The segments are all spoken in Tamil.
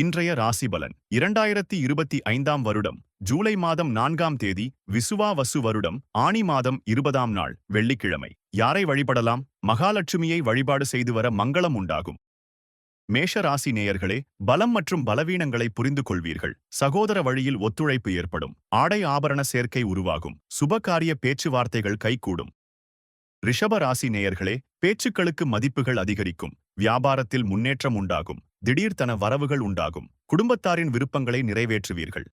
இன்றைய ராசிபலன். இரண்டாயிரத்தி இருபத்தி ஐந்தாம் வருடம் ஜூலை மாதம் நான்காம் தேதி விசுவா வசு வருடம் ஆணி மாதம் இருபதாம் நாள் வெள்ளிக்கிழமை. யாரை வழிபடலாம்? மகாலட்சுமியை வழிபாடு செய்து வர மங்களம் உண்டாகும். மேஷ ராசி நேயர்களே பலம் மற்றும் பலவீனங்களை புரிந்து கொள்வீர்கள். சகோதர வழியில் ஒத்துழைப்பு ஏற்படும். ஆடை ஆபரண சேர்க்கை உருவாகும். சுபகாரிய பேச்சுவார்த்தைகள் கைகூடும். ரிஷப ராசி நேயர்களே பேச்சுக்களுக்கு மதிப்புகள் அதிகரிக்கும். வியாபாரத்தில் முன்னேற்றம் உண்டாகும். திடீர்த்தன வரவுகள் உண்டாகும். குடும்பத்தாரின் விருப்பங்களை நிறைவேற்றுவீர்கள்.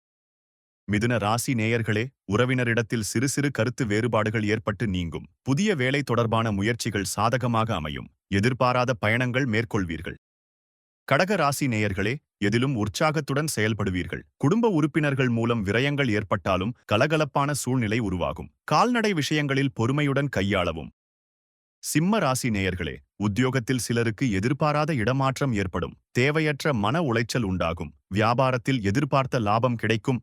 மிதுன ராசி நேயர்களே உறவினரிடத்தில் சிறு சிறு கருத்து வேறுபாடுகள் ஏற்பட்டு நீங்கும். புதிய வேலை தொடர்பான முயற்சிகள் சாதகமாக அமையும். எதிர்பாராத பயணங்கள் மேற்கொள்வீர்கள். கடக ராசி நேயர்களே எதிலும் உற்சாகத்துடன் செயல்படுவீர்கள். குடும்ப உறுப்பினர்கள் மூலம் விரயங்கள் ஏற்பட்டாலும் கலகலப்பான சூழ்நிலை உருவாகும். கால்நடை விஷயங்களில் பொறுமையுடன் கையாளவும். சிம்ம ராசி நேயர்களே உத்தியோகத்தில் சிலருக்கு எதிர்பாராத இடமாற்றம் ஏற்படும். தேவையற்ற மன உளைச்சல் உண்டாகும். வியாபாரத்தில் எதிர்பார்த்த லாபம் கிடைக்கும்.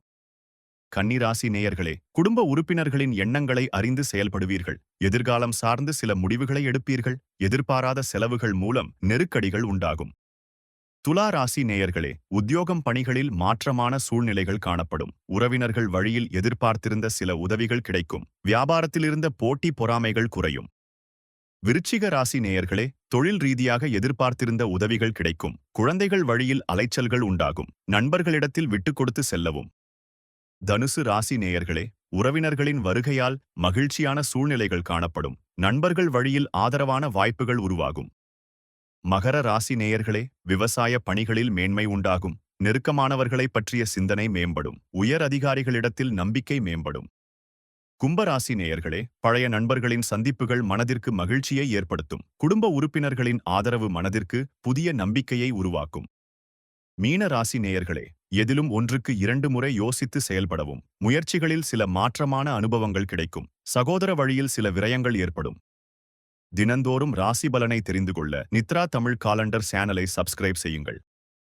கன்னிராசி நேயர்களே குடும்ப உறுப்பினர்களின் எண்ணங்களை அறிந்து செயல்படுவீர்கள். எதிர்காலம் சார்ந்து சில முடிவுகளை எடுப்பீர்கள். எதிர்பாராத செலவுகள் மூலம் நெருக்கடிகள் உண்டாகும். துலா ராசி நேயர்களே உத்தியோகம் பணிகளில் மாற்றமான சூழ்நிலைகள் காணப்படும். உறவினர்கள் வழியில் எதிர்பார்த்திருந்த சில உதவிகள் கிடைக்கும். வியாபாரத்திலிருந்த போட்டி பொறாமைகள் குறையும். விருச்சிக ராசி நேயர்களே தொழில் ரீதியாக எதிர்பார்த்திருந்த உதவிகள் கிடைக்கும். குழந்தைகள் வழியில் அலைச்சல்கள் உண்டாகும். நண்பர்களிடத்தில் விட்டுக் கொடுத்து செல்லவும். தனுசு ராசி நேயர்களே உறவினர்களின் வருகையால் மகிழ்ச்சியான சூழ்நிலைகள் காணப்படும். நண்பர்கள் வழியில் ஆதரவான வாய்ப்புகள் உருவாகும். மகர ராசி நேயர்களே விவசாய பணிகளில் மேன்மை உண்டாகும். நெருக்கமானவர்களைப் பற்றிய சிந்தனை மேம்படும். உயர் அதிகாரிகளிடத்தில் நம்பிக்கை மேம்படும். கும்பராசி நேயர்களே பழைய நண்பர்களின் சந்திப்புகள் மனதிற்கு மகிழ்ச்சியை ஏற்படுத்தும். குடும்ப உறுப்பினர்களின் ஆதரவு மனதிற்கு புதிய நம்பிக்கையை உருவாக்கும். மீன ராசி நேயர்களே எதிலும் ஒன்றுக்கு இரண்டு முறை யோசித்து செயல்படவும். முயற்சிகளில் சில மாற்றமான அனுபவங்கள் கிடைக்கும். சகோதர வழியில் சில விரயங்கள் ஏற்படும். தினந்தோறும் ராசி பலனை தெரிந்து கொள்ள நித்ரா தமிழ் காலண்டர் சேனலை சப்ஸ்கிரைப் செய்யுங்கள்.